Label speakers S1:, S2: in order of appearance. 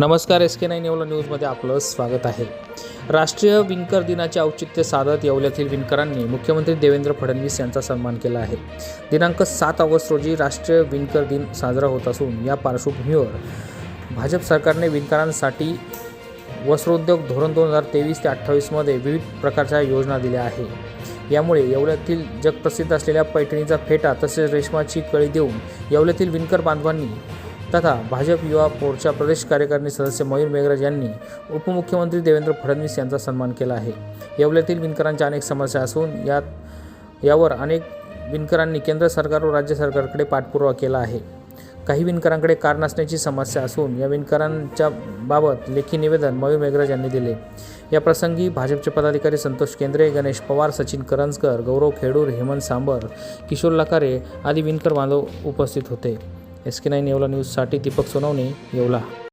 S1: नमस्कार S K nine Yeola न्यूजमध्ये आपलं स्वागत आहे. राष्ट्रीय विणकर दिनाचे औचित्य साधत येवल्यातील विणकरांनी मुख्यमंत्री देवेंद्र फडणवीस यांचा सन्मान केला आहे. दिनांक सात ऑगस्ट रोजी राष्ट्रीय विणकर दिन साजरा होत असून या पार्श्वभूमीवर भाजप सरकारने विणकरांसाठी वस्त्रोद्योग धोरण दोन हजार तेवीस ते अठ्ठावीसमध्ये विविध प्रकारच्या योजना दिल्या आहे यामुळे येवल्यातील जगप्रसिद्ध असलेल्या पैठणीचा फेटा तसेच रेशमाची कळी देऊन येवल्यातील विणकर बांधवांनी तथा भाजप युवा मोर्चा प्रदेश कार्यकारिणी सदस्य मयूर मेघराज यांनी उपमुख्यमंत्री देवेंद्र फडणवीस यांचा सन्मान केला आहे. येवल्यातील विणकरांच्या अनेक समस्या असून यात यावर अनेक विणकरांनी केंद्र सरकार व राज्य सरकारकडे पाठपुरावा केला आहे. काही विणकरांकडे कार नसण्याची समस्या असून या विणकरांच्या बाबत लेखी निवेदन मयूर मेघराज यांनी दिले. या प्रसंगी भाजपचे पदाधिकारी संतोष केंद्रे गणेश पवार सचिन करंजकर गौरव खेडूर हेमंत सांबर किशोर लकारे आदी विणकर बांधव उपस्थित होते. एस के नाईन येवला न्यूजसाठी दीपक सोनवणे येवला.